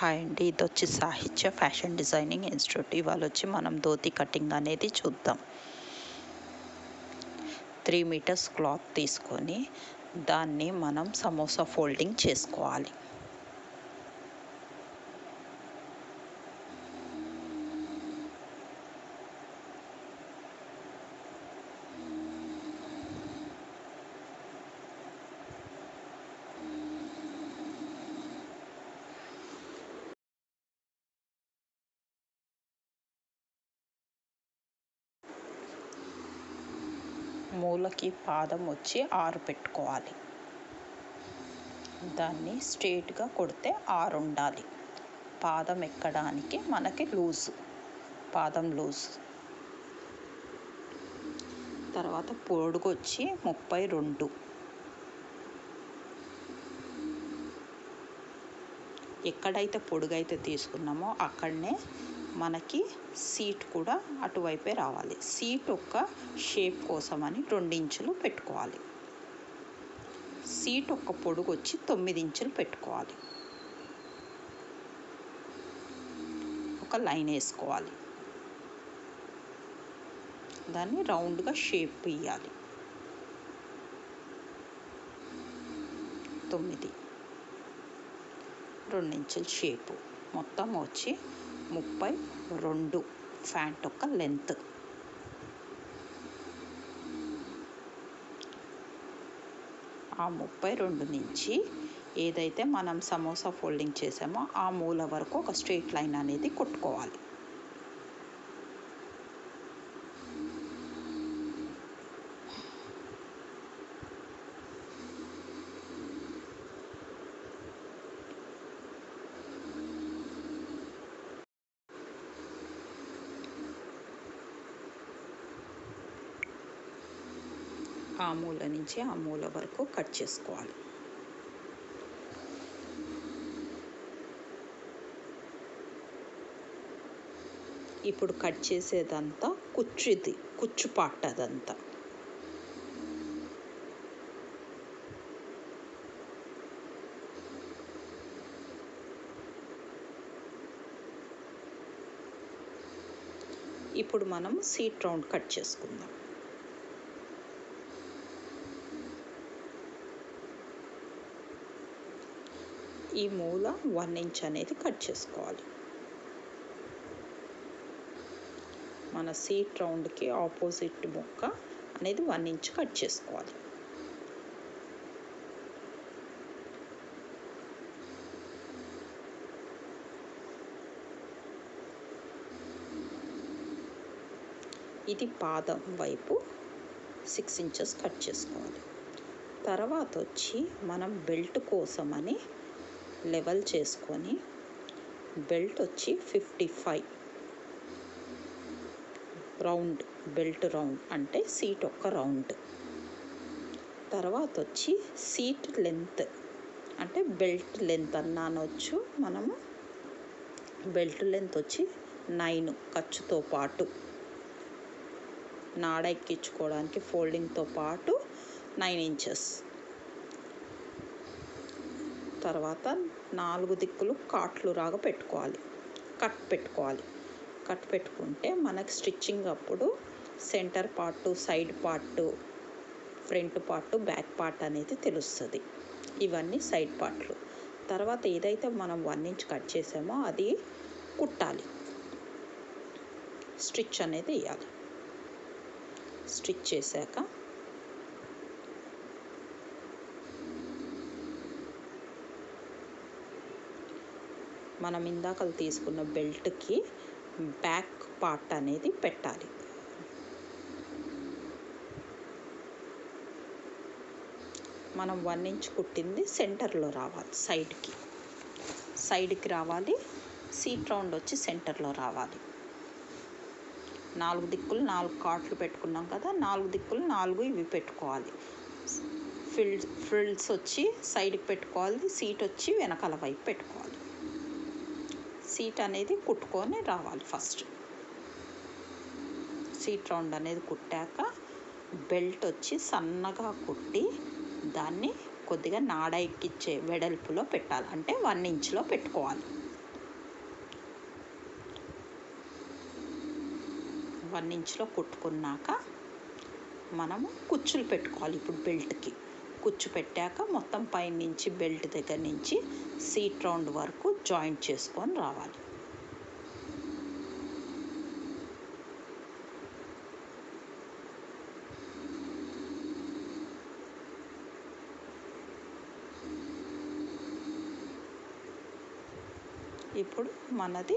Hi అండి. ఇది వచ్చి సాహిత్య ఫ్యాషన్ డిజైనింగ్ ఇన్స్టిట్యూట్. ఇవాళ వచ్చి మనం ధోతి కటింగ్ అనేది చూద్దాం. త్రీ మీటర్స్ క్లాత్ తీసుకొని దాన్ని మనం సమోసా ఫోల్డింగ్ చేసుకోవాలి. మూలకి పాదం వచ్చి ఆరు పెట్టుకోవాలి. దాన్ని స్ట్రేట్గా కొడితే ఆరు ఉండాలి. పాదం ఎక్కడానికి మనకి లూజ్ పాదం లూజ్. తర్వాత పొడుగు వచ్చి ముప్పై రెండు. ఎక్కడైతే పొడుగైతే తీసుకున్నామో అక్కడనే మనకి సీట్ కూడా అటువైపే రావాలి. సీట్ ఒక్క షేప్ కోసమని రెండించులు పెట్టుకోవాలి. సీట్ ఒక్క పొడుగు వచ్చి తొమ్మిది ఇంచులు పెట్టుకోవాలి. ఒక లైన్ వేసుకోవాలి. దాన్ని రౌండ్గా షేప్ ఇవ్వాలి తొమ్మిది. రెండించుల షేపు. మొత్తం వచ్చి ముప్పై రెండు ఫ్యాంట్ యొక్క లెంత్. ఆ ముప్పై రెండు నుంచి ఏదైతే మనం సమోసా ఫోల్డింగ్ చేసామో ఆ మూల వరకు ఒక స్ట్రైట్ లైన్ అనేది కొట్టుకోవాలి. ఆ మూల నుంచి ఆ మూల వరకు కట్ చేసుకోవాలి. ఇప్పుడు కట్ చేసేదంతా కుచ్చుది కుచ్చు పట్టదంతా అదంతా ఇప్పుడు మనం సీట్ రౌండ్ కట్ చేసుకుందాం. ఈ మూల వన్ ఇంచ్ అనేది కట్ చేసుకోవాలి. మన సీట్ రౌండ్కి ఆపోజిట్ ముక్క అనేది వన్ ఇంచ్ కట్ చేసుకోవాలి. ఇది పాదం వైపు సిక్స్ ఇంచెస్ కట్ చేసుకోవాలి. తర్వాత వచ్చి మనం బెల్ట్ కోసమని లెవెల్ చేసుకొని బెల్ట్ వచ్చి fifty five. Round belt round అంటే సీట్ ఒక్క రౌండ్. తర్వాత వచ్చి సీట్ లెంత్ అంటే బెల్ట్ లెంత్ అన్నానొచ్చు మనము. బెల్ట్ లెంత్ వచ్చి నైన్ ఖర్చుతో పాటు. నాడ ఎక్కించుకోవడానికి ఫోల్డింగ్తో పాటు నైన్ ఇంచెస్. తర్వాత నాలుగు దిక్కులు కాట్లు రాగా పెట్టుకోవాలి. కట్ పెట్టుకోవాలి. కట్ పెట్టుకుంటే మనకి స్టిచ్చింగ్ అప్పుడు centre part side part front part back part అనేది తెలుస్తుంది. ఇవన్నీ సైడ్ పార్ట్లు. తర్వాత ఏదైతే మనం వన్ ఇంచ్ కట్ చేసామో అది కుట్టాలి. స్టిచ్ అనేది వేయాలి. స్టిచ్ చేశాక మనం ఇందాకలు తీసుకున్న బెల్ట్కి బ్యాక్ పార్ట్ అనేది పెట్టాలి. మనం వన్ ఇంచ్ కుట్టింది సెంటర్లో రావాలి సైడ్కి. సైడ్కి రావాలి సీట్ రౌండ్ వచ్చి సెంటర్లో రావాలి. నాలుగు దిక్కులు నాలుగు కాట్లు పెట్టుకున్నాం కదా నాలుగు దిక్కులు నాలుగు ఇవి పెట్టుకోవాలి. ఫిల్డ్ ఫ్రిల్స్ వచ్చి సైడ్కి పెట్టుకోవాలి సీట్ వచ్చి వెనకాల వైపు పెట్టుకోవాలి. సీట్ అనేది కుట్టుకొని రావాలి ఫస్ట్. సీట్ రౌండ్ అనేది కుట్టాక బెల్ట్ వచ్చి సన్నగా కుట్టి దాన్ని కొద్దిగా నాడ ఎక్కిచ్చే వెడల్పులో పెట్టాలి. అంటే వన్ ఇంచ్లో పెట్టుకోవాలి. వన్ ఇంచ్లో కుట్టుకున్నాక మనము కుచ్చులు పెట్టుకోవాలి ఇప్పుడు బెల్ట్కి. కుచ్చు మొత్తం పైనుంచి బెల్ట్ దగ్గర నుంచి సీట్ రౌండ్ వరకు జాయింట్ చేసుకొని రావాలి. ఇప్పుడు మనది